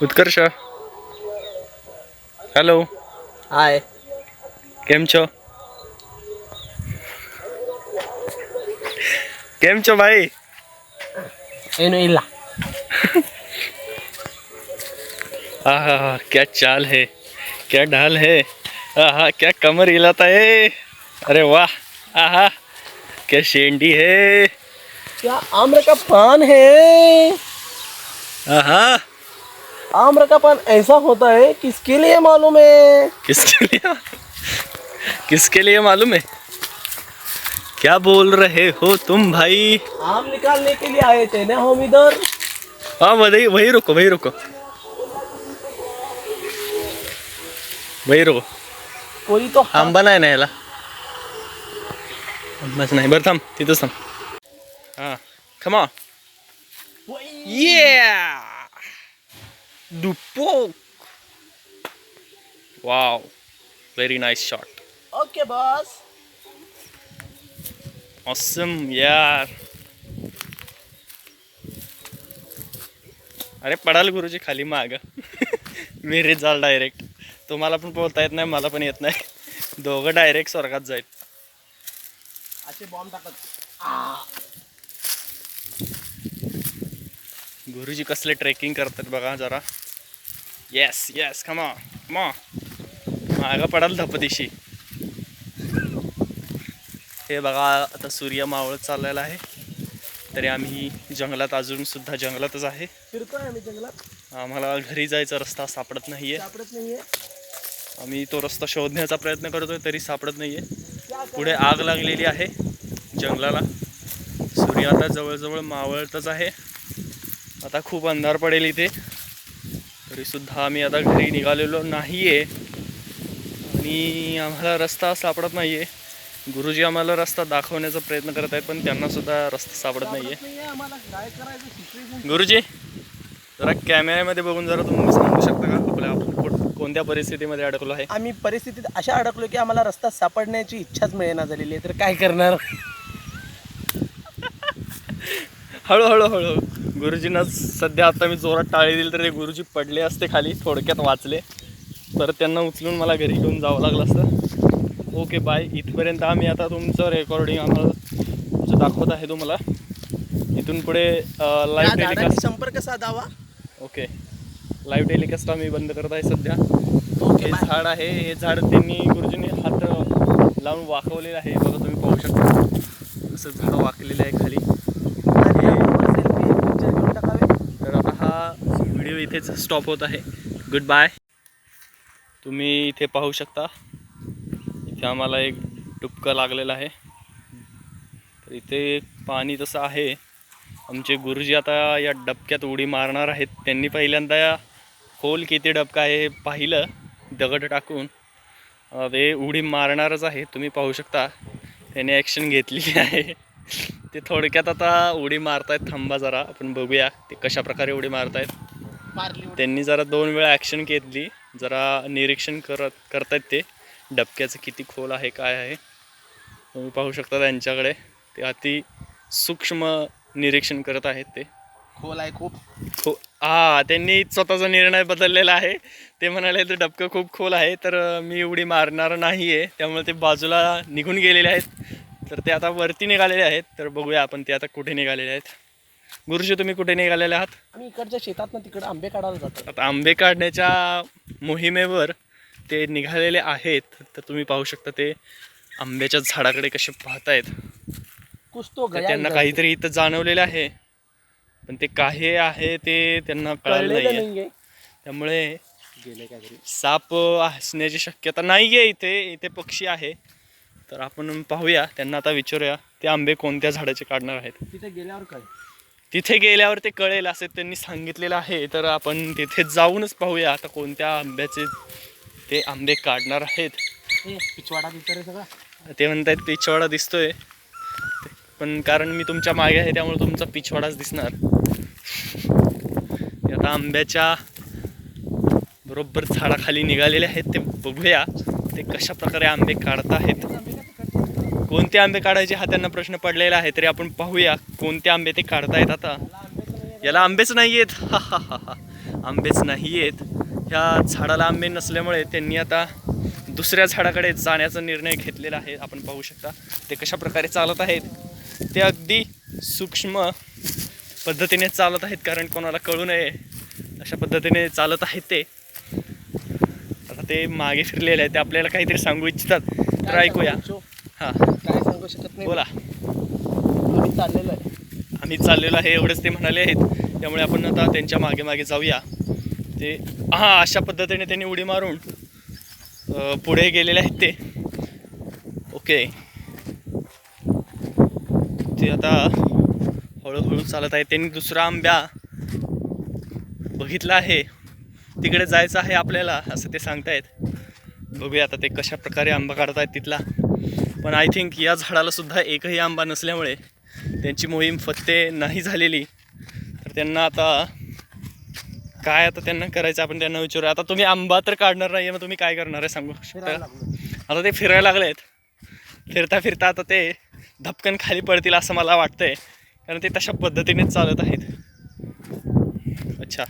ઉત્કર્ષ hello hi કેમ છો કેમ છો ભાઈ એનું ઈલા आहा क्या चाल है क्या ढाल है आहा क्या कमर हिलाता है अरे वाह आहा क्या शेंडी है क्या आम्र का पान है आहा आम्र का पान ऐसा होता है किसके लिए मालूम है? किसके लिए? किसके लिए मालूम है? क्या बोल रहे हो तुम भाई? आम निकालने के लिए आए थे ना हम इधर? हाँ वही वही रुको वही रुको। वही रुको। कोई तो आंबा नाही ना याला आंबाच नाही बरं थांब तिथंच थांब हाँ खमा Yeah! Dupok! Wow, very nice shot. Okay boss Awesome, यार अरे पडाल गुरुजी खाली माग. विहिरीत जाल डायरेक्ट तुम्हाला पण बोलता येत नाही मला पण येत नाही. दोघं डायरेक्ट स्वर्गात जाईल असे बॉम्ब टाकत. गुरुजी कसले ट्रेकिंग करतात बघा जरा. येस येस खमा खमा मागं पडाल धपदिशी हे बघा आता सूर्य मावळत चाललेला आहे. तरी आम्ही जंगलात अजून सुद्धा जंगलातच आहे. फिरतोय आम्ही जंगलात. आम्हाला घरी जायचा रस्ता सापडत नाहीये. सापडत नाहीये. आम्ही तो रस्ता शोधण्याचा प्रयत्न करतोय तरी सापडत नाहीये. क्या करें? पुढे आग लागलेली आहे जंगलाला. सूर्य आता जवळजवळ मावळतच आहे. आता खूप अंधार पडेल इथे. तरी सुद्धा आम्ही आता घरी निघालेलो नाही आहे आणि आम्हाला रस्ता सापडत नाही आहे गुरुजी आम्हाला रस्ता दाखवण्याचा प्रयत्न करत आहेत पण त्यांना सुद्धा रस्ता सापडत नाही आहे गुरुजी जरा कॅमेऱ्यामध्ये बघून जरा तुम्ही सांगू शकता का? आपल्या कोणत्या परिस्थितीमध्ये अडकलो आहे? आम्ही परिस्थितीत अशा अडकलो की आम्हाला रस्ता सापडण्याची इच्छाच मिळेना झालेली आहे. तर काय करणार? हळूहळू हळू. गुरुजींना सध्या आता मी जोरात टाळी दिली तर ते गुरुजी पडले असते खाली थोडक्यात वाचले. परत त्यांना उचलून मला घरी घेऊन जावं लागलं असतं. ओके बाय इथपर्यंत आम्ही आता तुमचं रेकॉर्डिंग आम्हाला दाखवत आहे तुम्हाला इथून पुढे लाईव्ह टेलिकास्ट संपर्क साधावा. ओके लाईव्ह टेलिकास्ट आम्ही बंद करत आहे सध्या. ओके हे. झाड आहे हे झाड त्यांनी गुरुजींनी हात लावून वाकवलेलं आहे. बघा तुम्ही पाहू शकता. असं झाड वाकलेलं आहे खाली आणि त्याबरोबर selfie, picture घेऊन टाकावे. तर आता हा व्हिडिओ इथेच स्टॉप होत आहे. गुड बाय तुम्ही इथे पाहू शकता. इथे आम्हाला एक डुबका लागलेला आहे. तर इथे पाणी तसं आहे. आमचे गुरुजी आता या डबक्यात उडी मारणार आहेत. त्यांनी पहिल्यांदा खोल किती डबका आहे हे पाहिलं. दगड टाकून. ते उडी मारणारच आहे. तुम्ही पाहू शकता. त्याने ॲक्शन घेतलेली आहे. ते थोडक्यात आता उडी मारतायत. थांबा जरा. आपण बघूया ते कशा प्रकारे उडी मारतायत. आहेत त्यांनी जरा दोन वेळा ॲक्शन घेतली. जरा निरीक्षण करत करतायत ते. डबक्याचं किती खोल आहे काय आहे तुम्ही पाहू शकता त्यांच्याकडे. ते अति सूक्ष्म निरीक्षण करत आहेत ते. खोल आहे खूप. खो हा त्यांनी स्वतःचा निर्णय बदललेला आहे. ते म्हणाले तर डबकं खूप खोल आहे तर मी उडी मारणार नाही आहे त्यामुळे ते बाजूला निघून गेलेले आहेत. तर ते आता वरती निघालेले आहेत. तर बघूया आपण ते आता कुठे निघालेले आहेत. गुरुजी तुम्ही कुठे निघालेले आहात? आम्ही इकडच्या शेतात ना तिकडे आंबे काढायला जातो. आता आंबे काढण्याच्या मोहिमेवर ते निघालेले आहेत तर तुम्ही पाहू शकता ते आंब्याच्या झाडाकडे कसे पाहतायत. कुछ तो तर गया त्यांना इधर. काहीतरी इथं जाणवलेलं आहे पण ते काही आहे ते त्यांना कळलं कळलेलं नाही नाहीये. त्यामुळे गेले काहीतरी साप असण्याची शक्यता नाही आहे इथे इथे पक्षी आहे. तर आपण पाहूया त्यांना आता विचारूया ते आंबे कोणत्या झाडाचे काढणार आहेत. तिथे गेल्यावर काय तिथे गेल्यावर ते कळेल असे त्यांनी सांगितलेलं आहे. तर आपण तिथे जाऊनच पाहूया आता कोणत्या आंब्याचे ते आंबे काढणार आहेत. तिथे रे सगळा. ते म्हणतायत पिछवाडा दिसतोय. पण कारण मी तुमच्या मागे आहे त्यामुळे तुमचा पिछवाडाच दिसणार. आता आंब्याच्या बरोबर झाडाखाली निघालेले आहेत. ते बघूया ते कशा प्रकारे आंबे काढत आहेत कोणते आंबे काढायचे हा त्यांना प्रश्न पडलेला आहे तरी आपण पाहूया कोणते आंबे ते काढतायत आता. याला आंबेच नाही आहेत हा हा हा हा. आंबेच नाही आहेत ह्या झाडाला आंबे नसल्यामुळे त्यांनी आता दुसऱ्या झाडाकडे जाण्याचा निर्णय घेतलेला आहे. आपण पाहू शकता ते कशा प्रकारे चालत आहेत. ते अगदी सूक्ष्म पद्धतीने चालत आहेत कारण कोणाला कळू नये अशा पद्धतीने चालत आहेत ते. आता ते मागे फिरलेले आहेत ते आपल्याला काहीतरी सांगू इच्छितात. तर काय ऐकूया हां. सांगू शकत नाही. बोला. तुम्ही चाललेलो आहे. आम्ही चाललेलो आहे एवढंच ते म्हणाले आहेत. त्यामुळे आपण आता त्यांच्या मागे मागे जाऊया. ते हां अशा पद्धतीने त्यांनी उडी मारून पुढे गेलेले आहेत ते. ओके. ते आता हळूहळू चालत आहे. त्यांनी दुसरा आंब्या बघितला आहे. तिकडे जायचं आहे आपल्याला असं ते सांगतायत. बघूया आता ते कशा प्रकारे आंबा काढतायत तिथला. पण आय थिंक या झाडाला सुद्धा एकही आंबा नसल्यामुळे त्यांची मोहीम फत्ते नाही झालेली. तर त्यांना आता काय आता त्यांना करायचं आपण त्यांना विचारू आता तुम्ही आंबा तर काढणार नाही मग तुम्ही काय करणार आहे सांगू शकता? लागलो. आता ते फिरायला लागलेत. फिरता फिरता आता ते धपकन खाली पडतील असं मला वाटतंय. कारण ते तशा पद्धतीनेच चालत आहेत. अच्छा.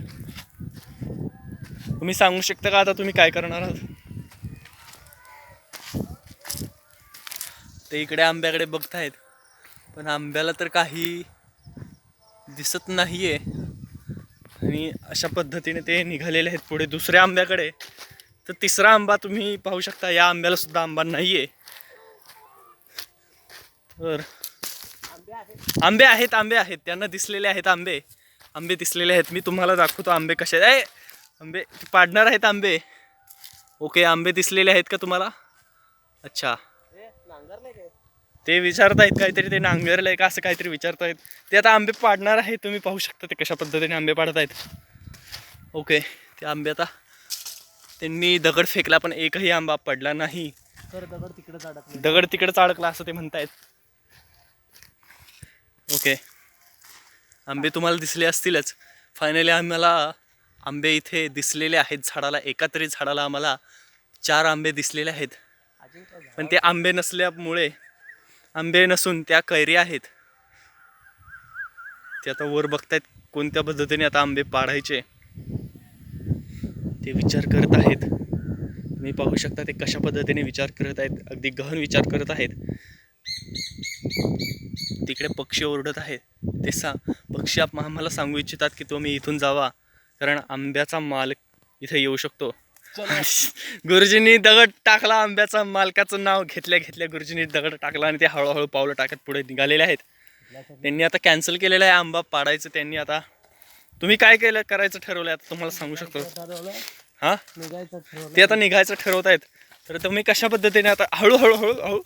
तुम्ही सांगू शकता का आता तुम्ही काय करणार आहात? ते इकडे आंब्याकडे बघतायत. पण आंब्याला तर काही दिसत नाही आहे आणि अशा पद्धतीने ते निघालेले आहेत पुढे दुसऱ्या आंब्याकडे. तर तिसरा आंबा तुम्ही पाहू शकता या आंब्याला सुद्धा आंबा आहे तर आंबे आहेत आंबे आहेत. त्यांना दिसलेले आहेत आंबे. आंबे दिसलेले आहेत. मी तुम्हाला दाखवतो आंबे कसे आहे आंबे पाडणार आहेत आंबे. ओके आंबे दिसलेले आहेत का तुम्हाला? अच्छा. ते विचारतायत काहीतरी ते नांगरलंय का असं काहीतरी विचारतायत. ते आता आंबे पाडणार आहे तुम्ही पाहू शकता ते कशा पद्धतीने आंबे पाडतायत. ओके ते आंबे आता त्यांनी दगड फेकला पण एकही आंबा पडला नाही. तर दगड तिकडेच अडकले. दगड तिकडंच अडकला असं ते म्हणतायत. ओके आंबे तुम्हाला दिसले असतीलच. फायनली आम्हाला आंबे इथे दिसलेले आहेत झाडाला एका तरी झाडाला आम्हाला चार आंबे दिसलेले आहेत. पण ते आंबे नसल्यामुळे आंबे नसून त्या कैरी आहेत. ते आता वर बघतायत कोणत्या पद्धतीने आता आंबे पाडायचे. ते विचार करत आहेत. मी पाहू शकता ते कशा पद्धतीने विचार करत आहेत. अगदी गहन विचार करत आहेत. तिकडे पक्षी ओरडत आहेत. ते सा पक्षी आप- आम्हाला सांगू इच्छितात की तुम्ही इथून जावा. कारण आंब्याचा माल इथे येऊ शकतो. गुरुजींनी दगड टाकला आंब्याचा मालकाचं नाव घेतल्या घेतल्या गुरुजींनी दगड टाकला आणि ते हळूहळू पावलं टाकत पुढे निघालेले आहेत. त्यांनी आता कॅन्सल केलेलं आहे आंबा पाडायचं त्यांनी आता तुम्ही काय केलं करायचं ठरवलं आता तुम्हाला सांगू शकतो. हां? ते आता निघायचं ठरवत आहेत. तर तुम्ही कशा पद्धतीने आता हळूहळू हळू हळू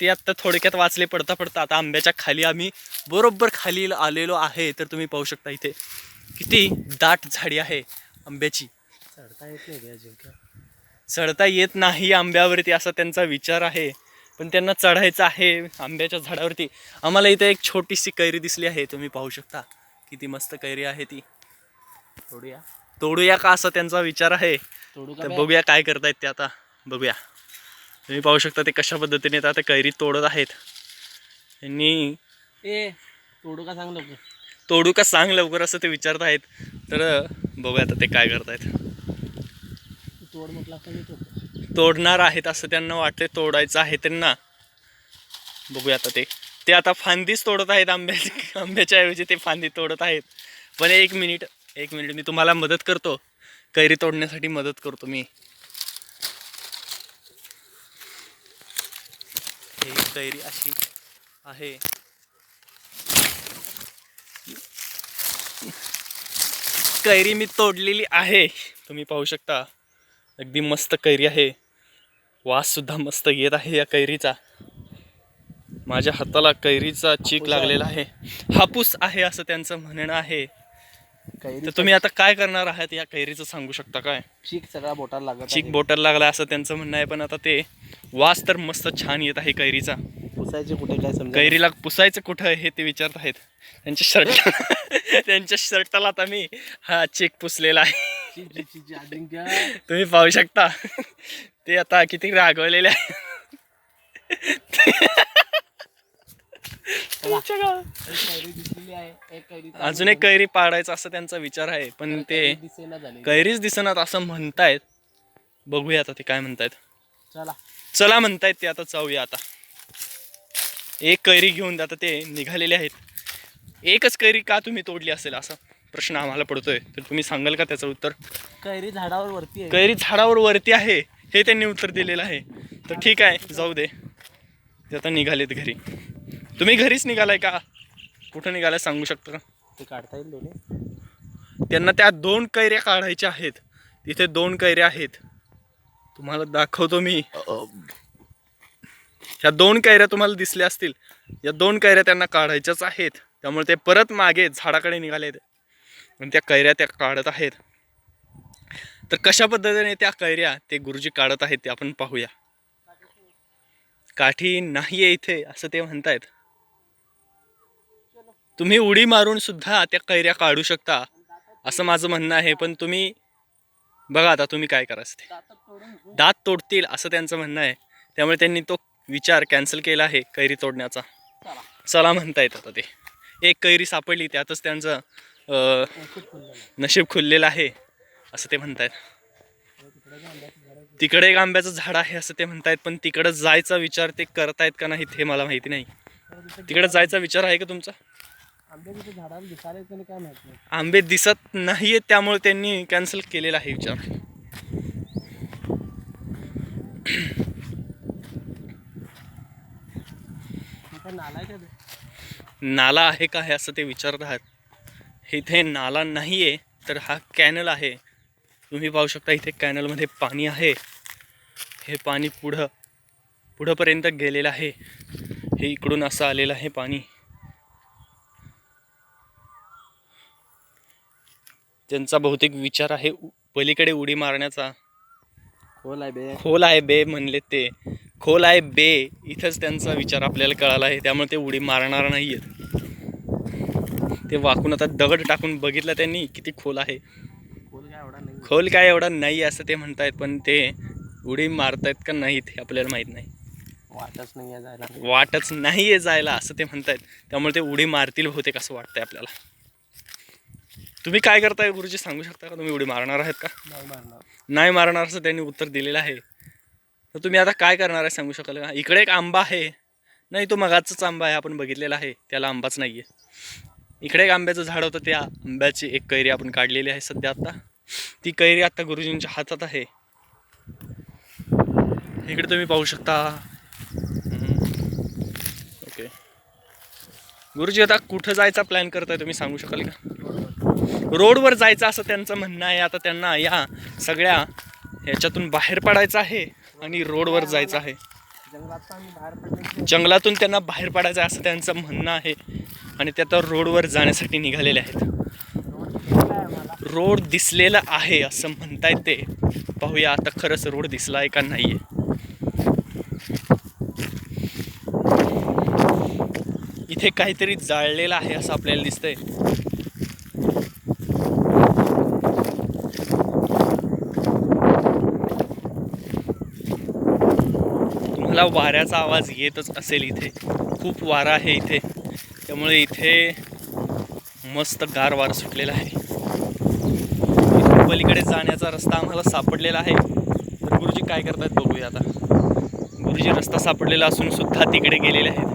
ते आता थोडक्यात वाचले पडता पडता आता आंब्याच्या खाली आम्ही बरोबर खाली आलेलो आहे. तर तुम्ही पाहू शकता इथे किती दाट झाडी आहे आंब्याची. चढता येत नाही अजिंक्य. चढता येत नाही आंब्यावरती असा त्यांचा विचार आहे. पण त्यांना चढायचं आहे आंब्याच्या झाडावरती. आम्हाला इथे एक छोटीशी कैरी दिसली आहे. तुम्ही पाहू शकता. किती मस्त कैरी आहे ती. तोडूया. तोडूया का असा त्यांचा विचार आहे? तोडू तर? बघूया काय करतायत ते आता. बघूया. तुम्ही पाहू शकता ते कशा पद्धतीने आता कैरी तोडत आहेत. यांनी ए तोडू का सांग लवकर? तोडू का सांग लवकर असं ते विचारत आहेत तर बघूया आता ते काय करतायत. तोड म्हटलं असं मी तोडणार आहेत असं त्यांना वाटते तोडायचं आहे त्यांना. बघूया आता ते. ते आता फांदीच तोडत आहेत आंब्याची आंब्याच्या ऐवजी ते फांदी तोडत आहेत. पण एक मिनिट एक मिनिट मी तुम्हाला मदत करतो. कैरी तोडण्यासाठी मदत करतो मी. हे कैरी अशी आहे. कैरी मी तोडलेली आहे. तुम्ही पाहू शकता. अगदी मस्त कैरी आहे. वास सुद्धा मस्त येत आहे या कैरीचा. माझ्या हाताला कैरीचा चीक. लागलेला आहे. हापूस आहे असं त्यांचं म्हणणं आहे. तर तुम्ही आता काय करणार आहात? या कैरीचं सांगू शकता काय? चीक सगळा बोटाला लागत चीक. बोटाला लागला असं त्यांचं म्हणणं आहे पण आता ते वास तर मस्त छान येत आहे कैरीचा. पुसायचे कुठे काय समजा कैरीला पुसायचं कुठं हे ते विचारत आहेत. त्यांच्या शर्ट त्यांच्या शर्टाला आता मी हा चेक पुसलेला आहे. ची, ची, ची, ची, अजिंक्य तुम्ही पाहू शकता. ते आता किती रागवलेले आहे. तुमच्या गावात. एक कैरी दिसलेली आहे एक कैरी अजून एक कैरी पाडायचा असं त्यांचा विचार आहे पण ते दिसेना झाली कैरीच दिसणार असं म्हणतायत. बघूया आता ते काय म्हणतायत. चला. चला म्हणतायत ते आता जाऊया आता. एक कैरी घेऊन आता ते निघालेले आहेत. एकच कैरी का तुम्ही तोडली असेल असा? प्रश्न आम्हाला पडतोय. तर तुम्ही सांगाल का त्याचं उत्तर? कैरी झाडावर वरती आहे. कैरी झाडावर वरती आहे. हे त्यांनी उत्तर दिलेलं आहे. तर ठीक आहे जाऊ दे. ते आता निघालेत घरी. तुम्ही घरीच निघालाय का? कुठं निघालाय सांगू शकता का? ते काढता येईल दोन्ही? त्यांना त्या दोन कैऱ्या काढायच्या आहेत. तिथे दोन कैऱ्या आहेत. तुम्हाला दाखवतो मी. ह्या दोन कैऱ्या तुम्हाला दिसल्या असतील. या दोन कैऱ्या त्यांना काढायच्याच आहेत. त्यामुळे ते परत मागे झाडाकडे निघालेत. आणि त्या कैऱ्या त्या काढत आहेत. तर कशा पद्धतीने त्या कैऱ्या ते गुरुजी काढत आहेत ते आपण पाहूया. काठी नाही आहे इथे असं ते म्हणतायत. तुम्ही उडी मारून सुद्धा त्या कैऱ्या काढू शकता असं माझं म्हणणं आहे पण तुम्ही बघा आता तुम्ही काय करायचं ते दात तोडतील असं त्यांचं म्हणणं आहे. त्यामुळे त्यांनी तो विचार कॅन्सल केला आहे कैरी तोडण्याचा. चला म्हणता येत आता ते. एक कैरी सापडली त्यातच त्यांचं नशीब खुललेलं आहे असं ते म्हणतायत. तिकडे तिकडे एक आंब्याचं झाड आहे असं ते म्हणतायत पण तिकडं जायचा विचार ते करतायत का नाही हे मला माहिती नाही. तिकडे जायचा विचार आहे का तुमचा? आंबे नाही दिसत नाहीये त्यामुळे त्यांनी कॅन्सल केलेला आहे विचार. नाला आहे का नाला आहे का हे असं ते विचारत आहात इथे नाला नाही आहे तर हा कॅनल आहे. तुम्ही पाहू शकता इथे कॅनलमध्ये पाणी आहे. हे पाणी पुढं पुढंपर्यंत गेलेलं आहे. हे इकडून असं आलेलं आहे पाणी. त्यांचा बहुतेक विचार आहे पलीकडे उडी मारण्याचा. खोल आहे बे. खोल आहे बे म्हणले ते. खोल आहे बे. इथंच त्यांचा विचार आपल्याला कळाला आहे. त्यामुळे ते उडी मारणार नाही ते वाकून आता दगड टाकून बघितलं त्यांनी किती खोल आहे. खोल काय एवढा नाही. खोल काय एवढा नाही असं ते म्हणतायत पण ते उडी मारतायत का नाहीत हे आपल्याला माहीत नाही. वाटच नाही आहे जायला. वाटच नाही आहे जायला असं ते म्हणतायत. त्यामुळे ते उडी मारतील होते कसं वाटतंय आपल्याला. तुम्ही काय करताय गुरुजी सांगू शकता का? तुम्ही उडी मारणार आहेत का? नाही मारणार. नाही मारणार असं त्यांनी उत्तर दिलेलं आहे. तर तुम्ही आता काय करणार आहे सांगू शकाल का? इकडे एक आंबा आहे. नाही तो मगाचाच आंबा आहे आपण बघितलेला आहे. त्याला आंबाच नाही आहे इकडे एक आंब्याचं झाड होतं त्या आंब्याची एक कैरी आपण काढलेली आहे सध्या आता. ती कैरी आता गुरुजींच्या हातात आहे. इकडे तुम्ही पाहू शकता. ओके. गुरुजी आता कुठं जायचा प्लॅन करताय तुम्ही सांगू शकाल का? रोडवर जायचं असं त्यांचं म्हणणं आहे. आता त्यांना या सगळ्या ह्याच्यातून बाहेर पडायचं आहे आणि रोडवर जायचं आहे. जंगलात आम्ही बाहेर जंगलातून त्यांना बाहेर पडायचं आहे असं त्यांचं म्हणणं आहे. आणि ते आता रोडवर जाण्यासाठी निघालेले आहेत. रोड दिसलेला आहे असं म्हणतायत ते. पाहूया आता खरंच रोड दिसला आहे का नाही इथे काहीतरी जाळलेलं आहे असं आपल्याला दिसतंय. तुम्हाला वाऱ्याचा आवाज येतच असेल इथे. खूप वारा आहे इथे. त्यामुळे इथे मस्त गार वारा सुटलेला आहे. इथून पलीकडे जाण्याचा रस्ता आम्हाला सापडलेला आहे. तर गुरुजी काय करतात बघूया आता. गुरुजी रस्ता सापडलेला असून सुद्धा तिकडे गेलेले आहेत.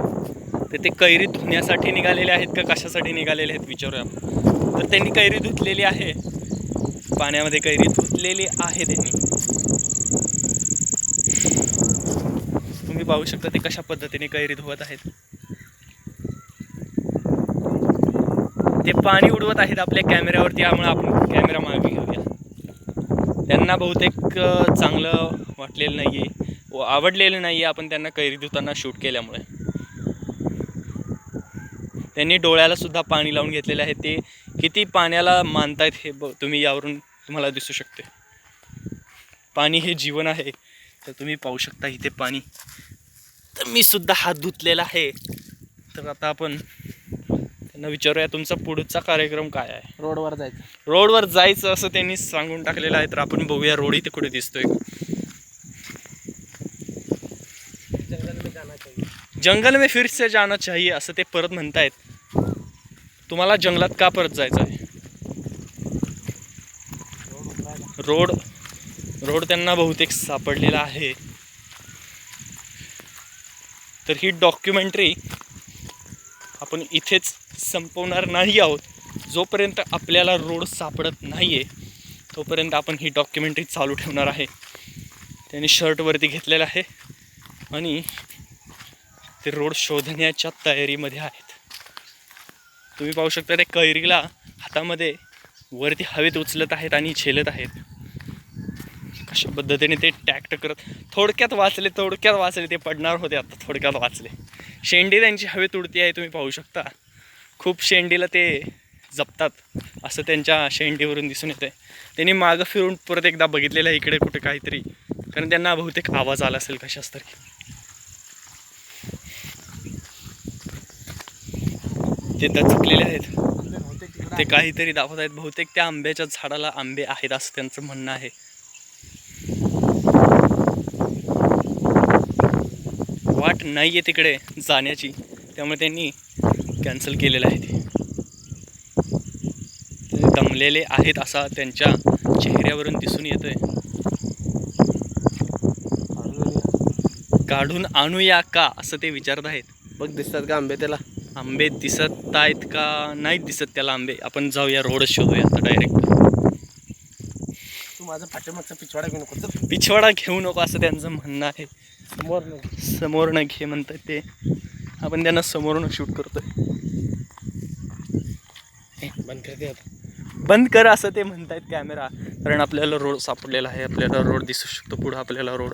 तर ते कैरी धुण्यासाठी निघालेले आहेत का कशासाठी निघालेले आहेत विचारूया आपण. तर त्यांनी कैरी धुतलेली आहे. पाण्यामध्ये कैरी धुतलेली आहे त्यांनी. तुम्ही पाहू शकता ते कशा पद्धतीने कैरी धुवत आहेत. ते पाणी उडवत आहेत आपल्या कॅमेऱ्यावरती त्यामुळे आपण कॅमेरा मागे घेऊया. त्यांना बहुतेक चांगलं वाटलेलं नाही आहे व आवडलेलं नाही आहे आपण त्यांना कैरी धुताना शूट केल्यामुळे. त्यांनी डोळ्याला सुद्धा पाणी लावून घेतलेले आहे. ते किती पाण्याला मानतायत हे ब तुम्ही यावरून तुम्हाला दिसू शकते. पाणी हे जीवन आहे. तर तुम्ही पाहू शकता इथे पाणी. तर मी सुद्धा हात धुतलेला आहे. तर आता आपण त्यांना विचारूया तुमचा पुढचा कार्यक्रम काय आहे? रोडवर जायचं. रोडवर जायचं असं त्यांनी सांगून टाकलेलं आहे तर आपण बघूया रोड इथे कुठे दिसतोय. जंगल में फिर से जाना चाहिए असं ते परत म्हणतायत. तुम्हाला जंगलात का परत जायचं आहे? रोड रोड त्यांना बहुतेक सापडलेला आहे. तर ही डॉक्युमेंटरी आपण इथेच संपवणार नाही आहोत. जोपर्यंत आपल्याला रोड सापडत नाही आहे तोपर्यंत आपण ही डॉक्युमेंटरी चालू ठेवणार आहे. त्यांनी शर्टवरती घेतलेलं आहे आणि ते रोड शोधण्याच्या तयारीमध्ये आहेत. तुम्ही पाहू शकता ते कैरीला हातामध्ये वरती हवेत उचलत आहेत आणि झेलत आहेत. अशा पद्धतीने ते टॅक्ट करत थोडक्यात वाचले थोडक्यात वाचले ते पडणार होते आता थोडक्यात वाचले. शेंडी त्यांची हवेत उडती आहे तुम्ही पाहू शकता. खूप शेंडीला ते जपतात असं त्यांच्या शेंडीवरून दिसून येतं आहे त्यांनी मागं फिरून परत एकदा बघितलेलं आहे इकडे कुठे काहीतरी. कारण त्यांना बहुतेक आवाज आला असेल कशाच तरी. ते दचकलेले आहेत. ते काहीतरी दाखवत आहेत. बहुतेक त्या आंब्याच्या झाडाला आंबे आहेत असं त्यांचं म्हणणं आहे. वाट नाही आहे तिकडे जाण्याची. त्यामुळे त्यांनी कॅन्सल केलेलं आहे ते. दमलेले आहेत असा त्यांच्या चेहऱ्यावरून दिसून येतोय. काढून आणूया का? असं ते विचारत आहेत. बघ दिसतात का आंबे त्याला? आंबे दिसत आहेत का? नाहीत दिसत त्याला आंबे. आपण जाऊया रोड शोधूया आता डायरेक्ट माझा पाठीमागचा पिछवाडा घेऊन नको पिछवाडा घेऊ नको असं त्यांचं म्हणणं आहे. समोर नाही. समोरनं घे म्हणतात ते. आपण त्यांना समोरनं शूट करतोय. बंद करते आता. बंद कर असं ते म्हणतायत कॅमेरा कारण आपल्याला रोड सापडलेला आहे. आपल्याला रोड दिसू शकतो. पुढं आपल्याला रोड